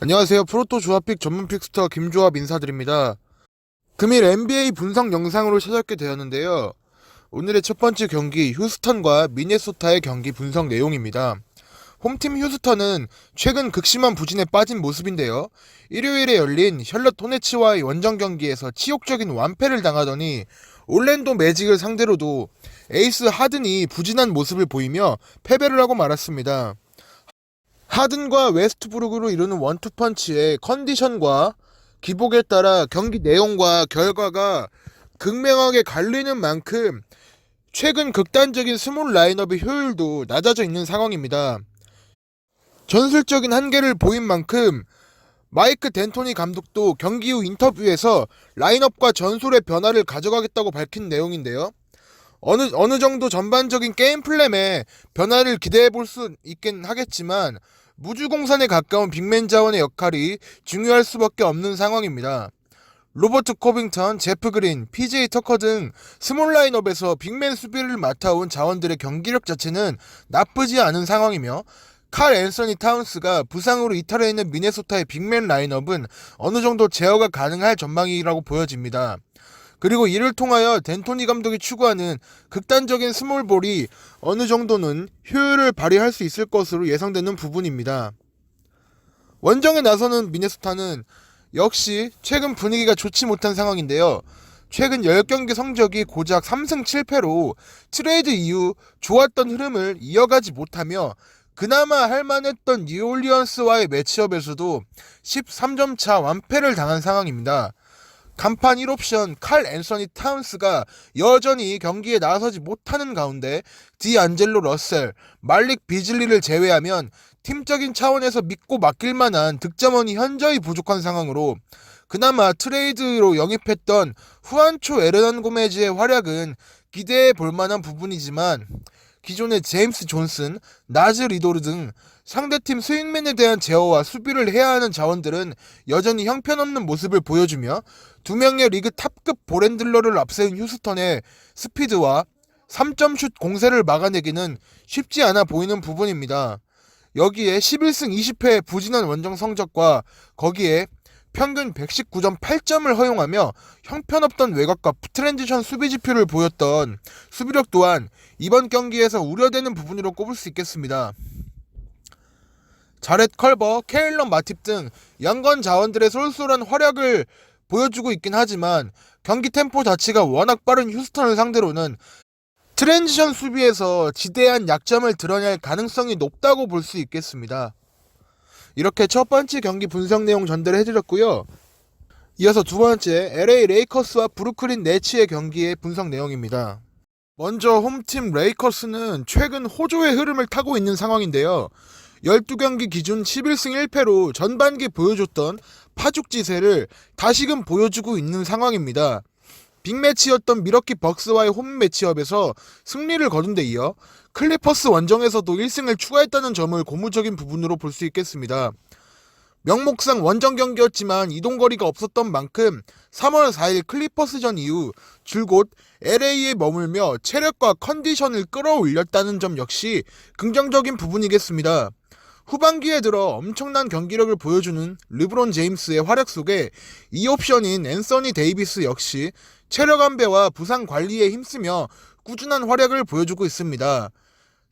안녕하세요. 프로토 조합픽 전문 픽스터 김조합 인사드립니다. 금일 NBA 분석 영상으로 찾아뵙게 되었는데요. 오늘의 첫 번째 경기 휴스턴과 미네소타의 경기 분석 내용입니다. 홈팀 휴스턴은 최근 극심한 부진에 빠진 모습인데요. 일요일에 열린 셜럿 호네츠와의 원정 경기에서 치욕적인 완패를 당하더니 올랜도 매직을 상대로도 에이스 하든이 부진한 모습을 보이며 패배를 하고 말았습니다. 하든과 웨스트브룩으로 이루는 원투펀치의 컨디션과 기복에 따라 경기 내용과 결과가 극명하게 갈리는 만큼 최근 극단적인 스몰 라인업의 효율도 낮아져 있는 상황입니다. 전술적인 한계를 보인 만큼 마이크 덴토니 감독도 경기 후 인터뷰에서 라인업과 전술의 변화를 가져가겠다고 밝힌 내용인데요. 어느 어느 정도 전반적인 게임 플랜에 변화를 기대해 볼 수 있긴 하겠지만 무주공산에 가까운 빅맨 자원의 역할이 중요할 수밖에 없는 상황입니다. 로버트 코빙턴, 제프 그린, PJ 터커 등 스몰 라인업에서 빅맨 수비를 맡아온 자원들의 경기력 자체는 나쁘지 않은 상황이며 칼 앤서니 타운스가 부상으로 이탈해 있는 미네소타의 빅맨 라인업은 어느 정도 제어가 가능할 전망이라고 보여집니다. 그리고 이를 통하여 덴토니 감독이 추구하는 극단적인 스몰볼이 어느 정도는 효율을 발휘할 수 있을 것으로 예상되는 부분입니다. 원정에 나서는 미네소타는 역시 최근 분위기가 좋지 못한 상황인데요. 최근 10경기 성적이 고작 3승 7패로 트레이드 이후 좋았던 흐름을 이어가지 못하며 그나마 할만했던 뉴올리언스와의 매치업에서도 13점 차 완패를 당한 상황입니다. 간판 1옵션 칼 앤서니 타운스가 여전히 경기에 나서지 못하는 가운데 디안젤로 러셀, 말릭 비즐리를 제외하면 팀적인 차원에서 믿고 맡길 만한 득점원이 현저히 부족한 상황으로 그나마 트레이드로 영입했던 후안초 에르난 고메즈의 활약은 기대해 볼 만한 부분이지만 기존의 제임스 존슨, 나즈 리도르 등 상대팀 스윙맨에 대한 제어와 수비를 해야 하는 자원들은 여전히 형편없는 모습을 보여주며 두 명의 리그 탑급 볼핸들러를 앞세운 휴스턴의 스피드와 3점슛 공세를 막아내기는 쉽지 않아 보이는 부분입니다. 여기에 11승 20패의 부진한 원정 성적과 거기에 평균 119.8점을 허용하며 형편없던 외곽과 트랜지션 수비 지표를 보였던 수비력 또한 이번 경기에서 우려되는 부분으로 꼽을 수 있겠습니다. 자렛 컬버, 케일런 마팁 등 연건 자원들의 쏠쏠한 활약을 보여주고 있긴 하지만 경기 템포 자체가 워낙 빠른 휴스턴을 상대로는 트랜지션 수비에서 지대한 약점을 드러낼 가능성이 높다고 볼 수 있겠습니다. 이렇게 첫 번째 경기 분석 내용 전달을 해드렸고요. 이어서 두 번째 LA 레이커스와 브루클린 네츠의 경기의 분석 내용입니다. 먼저 홈팀 레이커스는 최근 호조의 흐름을 타고 있는 상황인데요. 12경기 기준 11승 1패로 전반기 보여줬던 파죽지세를 다시금 보여주고 있는 상황입니다. 빅매치였던 미러키 벅스와의 홈 매치업에서 승리를 거둔 데 이어 클리퍼스 원정에서도 1승을 추가했다는 점을 고무적인 부분으로 볼 수 있겠습니다. 명목상 원정 경기였지만 이동거리가 없었던 만큼 3월 4일 클리퍼스전 이후 줄곧 LA에 머물며 체력과 컨디션을 끌어올렸다는 점 역시 긍정적인 부분이겠습니다. 후반기에 들어 엄청난 경기력을 보여주는 르브론 제임스의 활약 속에 이 옵션인 앤서니 데이비스 역시 체력 안배와 부상 관리에 힘쓰며 꾸준한 활약을 보여주고 있습니다.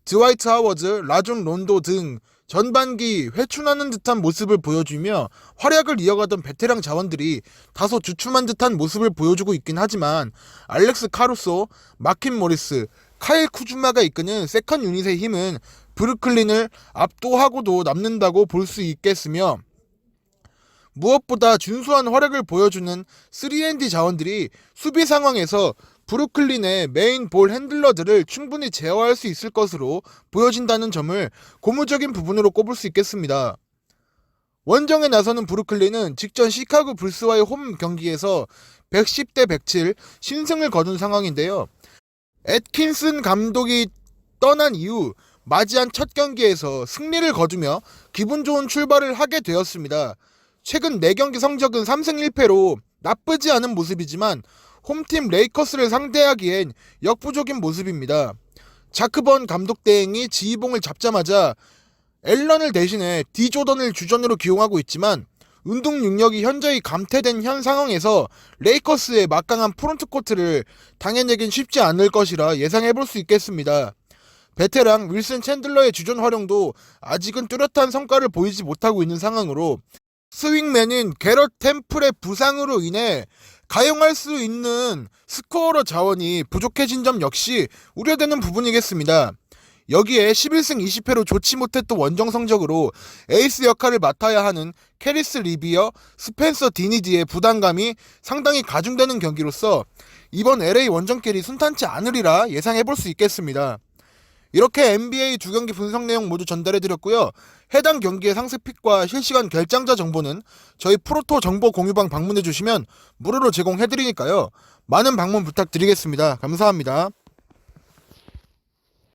드와이트 하워즈, 라존 론도 등 전반기 회춘하는 듯한 모습을 보여주며 활약을 이어가던 베테랑 자원들이 다소 주춤한 듯한 모습을 보여주고 있긴 하지만 알렉스 카루소, 마킨 모리스, 카일 쿠즈마가 이끄는 세컨 유닛의 힘은 브루클린을 압도하고도 남는다고 볼 수 있겠으며 무엇보다 준수한 활약을 보여주는 3&D 자원들이 수비 상황에서 브루클린의 메인 볼 핸들러들을 충분히 제어할 수 있을 것으로 보여진다는 점을 고무적인 부분으로 꼽을 수 있겠습니다. 원정에 나서는 브루클린은 직전 시카고 불스와의 홈 경기에서 110대 107 신승을 거둔 상황인데요. 애킨슨 감독이 떠난 이후 맞이한 첫 경기에서 승리를 거두며 기분 좋은 출발을 하게 되었습니다. 최근 4경기 성적은 3승 1패로 나쁘지 않은 모습이지만 홈팀 레이커스를 상대하기엔 역부족인 모습입니다. 자크번 감독 대행이 지휘봉을 잡자마자 앨런을 대신해 디조던을 주전으로 기용하고 있지만 운동 능력이 현저히 감퇴된 현 상황에서 레이커스의 막강한 프론트 코트를 당연하긴 쉽지 않을 것이라 예상해 볼 수 있겠습니다. 베테랑 윌슨 챈들러의 주전 활용도 아직은 뚜렷한 성과를 보이지 못하고 있는 상황으로 스윙맨인 게럿 템플의 부상으로 인해 가용할 수 있는 스코어러 자원이 부족해진 점 역시 우려되는 부분이겠습니다. 여기에 11승 20패로 좋지 못했던 원정 성적으로 에이스 역할을 맡아야 하는 캐리스 리비어, 스펜서 디니디의 부담감이 상당히 가중되는 경기로서 이번 LA 원정길이 순탄치 않으리라 예상해 볼 수 있겠습니다. 이렇게 NBA 두 경기 분석 내용 모두 전달해 드렸고요. 해당 경기의 상세 픽과 실시간 결장자 정보는 저희 프로토 정보 공유방 방문해 주시면 무료로 제공해 드리니까요. 많은 방문 부탁드리겠습니다. 감사합니다.